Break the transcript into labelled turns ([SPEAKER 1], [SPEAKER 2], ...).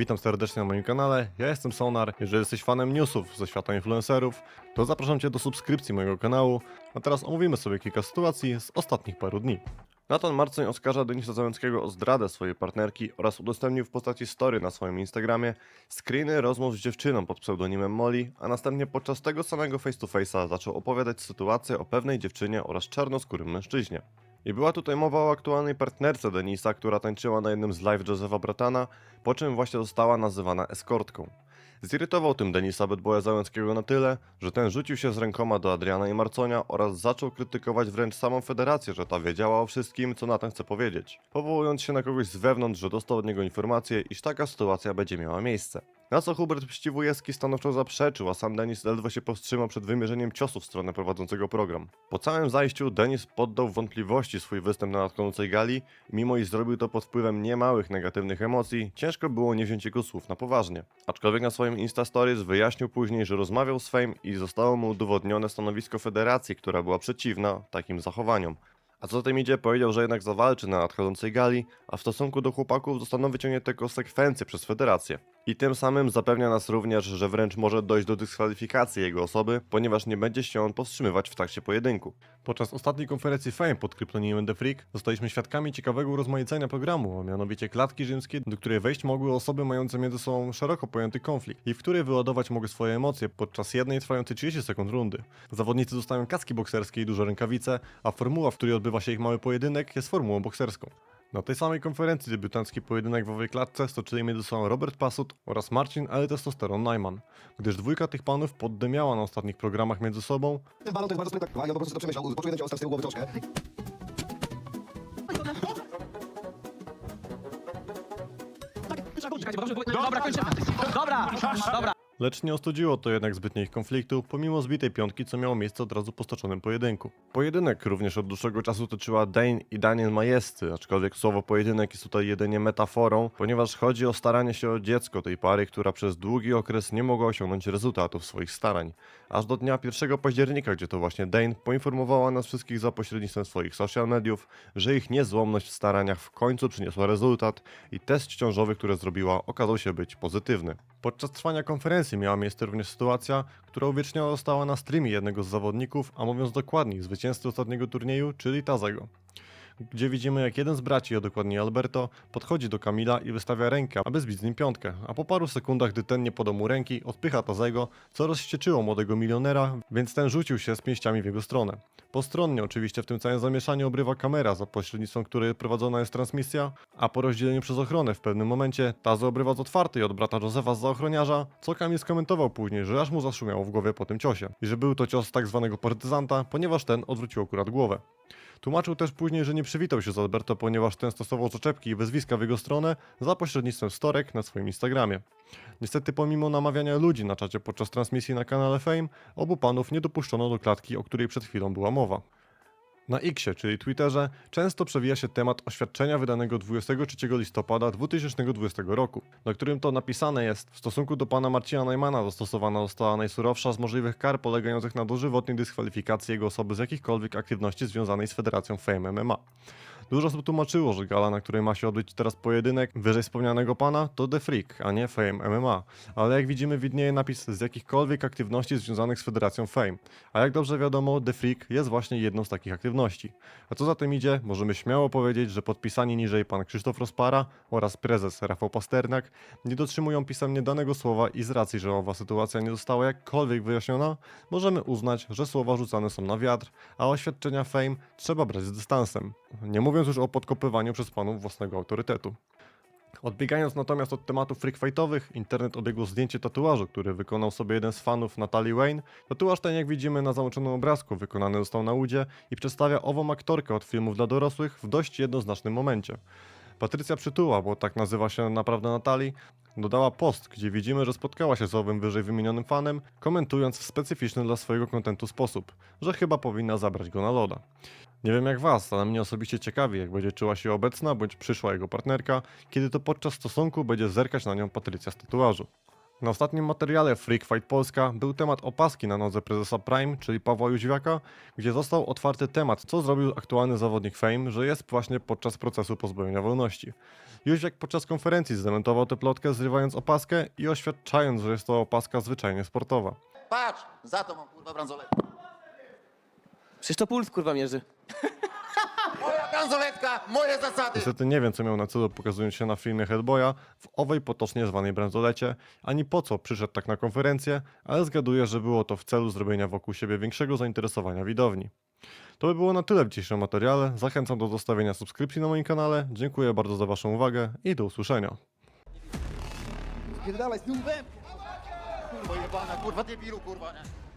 [SPEAKER 1] Witam serdecznie na moim kanale, ja jestem Sonar. Jeżeli jesteś fanem newsów ze świata influencerów, to zapraszam Cię do subskrypcji mojego kanału, a teraz omówimy sobie kilka sytuacji z ostatnich paru dni. Natan Marcoń oskarża Denisa Załęckiego o zdradę swojej partnerki oraz udostępnił w postaci story na swoim Instagramie screeny rozmów z dziewczyną pod pseudonimem Molly, a następnie podczas tego samego face to face'a zaczął opowiadać sytuację o pewnej dziewczynie oraz czarnoskórym mężczyźnie. I była tutaj mowa o aktualnej partnerce Denisa, która tańczyła na jednym z live Josepha Bratana, po czym właśnie została nazywana eskortką. Zirytował tym Denisa Bedboya Załęckiego na tyle, że ten rzucił się z rękoma do Adriana i Marconia oraz zaczął krytykować wręcz samą federację, że ta wiedziała o wszystkim, co Nathan chce powiedzieć, powołując się na kogoś z wewnątrz, że dostał od niego informację, iż taka sytuacja będzie miała miejsce. Na co Hubert Pściwujewski stanowczo zaprzeczył, a sam Denis ledwo się powstrzymał przed wymierzeniem ciosu w stronę prowadzącego program. Po całym zajściu Denis poddał wątpliwości swój występ na nadchodzącej gali mimo iż zrobił to pod wpływem niemałych negatywnych emocji, ciężko było nie wziąć jego słów na poważnie. Aczkolwiek na swoim Insta Stories wyjaśnił później, że rozmawiał z Fame i zostało mu udowodnione stanowisko federacji, która była przeciwna takim zachowaniom. A co za tym idzie, powiedział, że jednak zawalczy na nadchodzącej gali, a w stosunku do chłopaków zostaną wyciągnięte konsekwencje przez federację. I tym samym zapewnia nas również, że wręcz może dojść do dyskwalifikacji jego osoby, ponieważ nie będzie się on powstrzymywać w trakcie pojedynku. Podczas ostatniej konferencji Fame pod kryptonimem The Freak zostaliśmy świadkami ciekawego urozmaicenia programu, a mianowicie klatki rzymskiej, do której wejść mogły osoby mające między sobą szeroko pojęty konflikt i w której wyładować mogły swoje emocje podczas jednej trwającej 30 sekund rundy. Zawodnicy dostają kaski bokserskie i duże rękawice, a formuła, w której odbywa się ich mały pojedynek jest formułą bokserską. Na tej samej konferencji debiutancki pojedynek w owej klatce stoczyli między sobą Robert Pasut oraz Marcin Ale Testosteron Najman, gdyż dwójka tych panów poddymiała na ostatnich programach między sobą,
[SPEAKER 2] Ten balon to jest bardzo sprytna on po prostu to przemyślał. Z tyłu głowy troszkę.
[SPEAKER 3] Dobra, kończymy. Dobra, dobra.
[SPEAKER 1] Lecz nie ostudziło to jednak zbytnio ich konfliktu, pomimo zbitej piątki, co miało miejsce od razu po stoczonym pojedynku. Pojedynek również od dłuższego czasu toczyła Dane i Daniel Majesty, aczkolwiek słowo pojedynek jest tutaj jedynie metaforą, ponieważ chodzi o staranie się o dziecko tej pary, która przez długi okres nie mogła osiągnąć rezultatów swoich starań. Aż do dnia 1 października, gdzie to właśnie Dane poinformowała nas wszystkich za pośrednictwem swoich social mediów, że ich niezłomność w staraniach w końcu przyniosła rezultat i test ciążowy, który zrobiła, okazał się być pozytywny. Podczas trwania konferencji miała miejsce również sytuacja, która uwieczniona została na streamie jednego z zawodników, a mówiąc dokładniej, zwycięzcy ostatniego turnieju, czyli Tazego gdzie widzimy jak jeden z braci, a dokładnie Alberto, podchodzi do Kamila i wystawia rękę, aby zbić z nim piątkę, a po paru sekundach, gdy ten nie podał mu ręki, odpycha Tazego, co rozścieczyło młodego milionera, więc ten rzucił się z pięściami w jego stronę. Postronnie oczywiście w tym całym zamieszaniu obrywa kamera, za pośrednictwem której prowadzona jest transmisja, a po rozdzieleniu przez ochronę w pewnym momencie Tazo obrywa z otwartej od brata Józefa z ochroniarza, co Kamil skomentował później, że aż mu zaszumiało w głowie po tym ciosie i że był to cios tak zwanego partyzanta, ponieważ ten odwrócił akurat głowę. Tłumaczył też później, że nie przywitał się z Alberto, ponieważ ten stosował zaczepki i wezwiska w jego stronę za pośrednictwem storek na swoim Instagramie. Niestety pomimo namawiania ludzi na czacie podczas transmisji na kanale Fame, obu panów nie dopuszczono do klatki, o której przed chwilą była mowa. Na Xie, czyli Twitterze, często przewija się temat oświadczenia wydanego 23 listopada 2020 roku, na którym to napisane jest w stosunku do pana Marcina Najmana zastosowana została najsurowsza z możliwych kar polegających na dożywotniej dyskwalifikacji jego osoby z jakichkolwiek aktywności związanej z Federacją Fame MMA. Dużo osób tłumaczyło, że gala, na której ma się odbyć teraz pojedynek wyżej wspomnianego pana, to The Freak, a nie Fame MMA. Ale jak widzimy widnieje napis z jakichkolwiek aktywności związanych z Federacją Fame. A jak dobrze wiadomo, The Freak jest właśnie jedną z takich aktywności. A co za tym idzie, możemy śmiało powiedzieć, że podpisani niżej pan Krzysztof Rozpara oraz prezes Rafał Pasternak nie dotrzymują pisemnie danego słowa i z racji, że owa sytuacja nie została jakkolwiek wyjaśniona, możemy uznać, że słowa rzucane są na wiatr, a oświadczenia Fame trzeba brać z dystansem. Nie mówiąc już o podkopywaniu przez panów własnego autorytetu. Odbiegając natomiast od tematów freakfightowych, internet obiegło zdjęcie tatuażu, który wykonał sobie jeden z fanów Natalii Wayne. Tatuaż ten, jak widzimy na załączonym obrazku, wykonany został na udzie i przedstawia ową aktorkę od filmów dla dorosłych w dość jednoznacznym momencie. Patrycja Przytuła, bo tak nazywa się naprawdę Natalii, dodała post, gdzie widzimy, że spotkała się z owym wyżej wymienionym fanem, komentując w specyficzny dla swojego kontentu sposób, że chyba powinna zabrać go na loda. Nie wiem jak was, ale mnie osobiście ciekawi, jak będzie czuła się obecna bądź przyszła jego partnerka, kiedy to podczas stosunku będzie zerkać na nią Patrycja z tatuażu. Na ostatnim materiale Freak Fight Polska był temat opaski na nodze prezesa Prime, czyli Pawła Jóźwiaka, gdzie został otwarty temat, co zrobił aktualny zawodnik Fame, że jest właśnie podczas procesu pozbawienia wolności. Jóźwiak podczas konferencji zdementował tę plotkę, zrywając opaskę i oświadczając, że jest to opaska zwyczajnie sportowa.
[SPEAKER 4] Patrz, za to mam kurwa bransoletkę.
[SPEAKER 3] Przecież to puls kurwa mierzy.
[SPEAKER 4] Moja bransoletka, moje zasady.
[SPEAKER 1] Niestety nie wiem, co miał na celu pokazując się na filmie Headboya w owej potocznie zwanej bransolecie, ani po co przyszedł tak na konferencję, ale zgaduję, że było to w celu zrobienia wokół siebie większego zainteresowania widowni. To by było na tyle w dzisiejszym materiale. Zachęcam do zostawienia subskrypcji na moim kanale. Dziękuję bardzo za Waszą uwagę i do usłyszenia.
[SPEAKER 2] Pierdalaj z tym
[SPEAKER 4] Kurwa jebana, kurwa debilu, kurwa. nie?